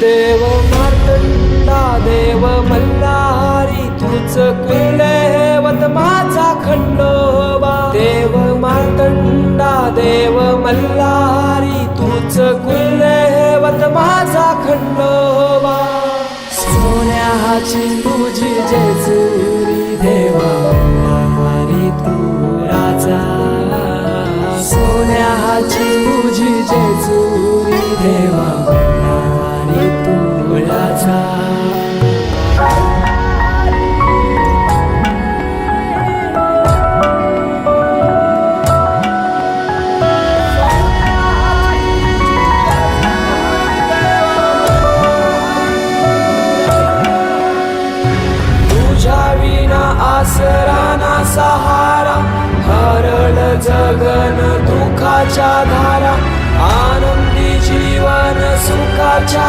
देव मार्तंडा देव मल्हारी तूच कुलवत माझा खंडोबा. देव मार्तंडा देव मल्हारी तूच कुलवत माझा खंडोबा. सोन्याची तुझी जेजुरी देवा मल्हारी तू राजा. सोन्याची तुझी जेजुरी देवा आसराना सहारा हरळ जगन दुखाच्या धारा आनंदी जीवन सुखाच्या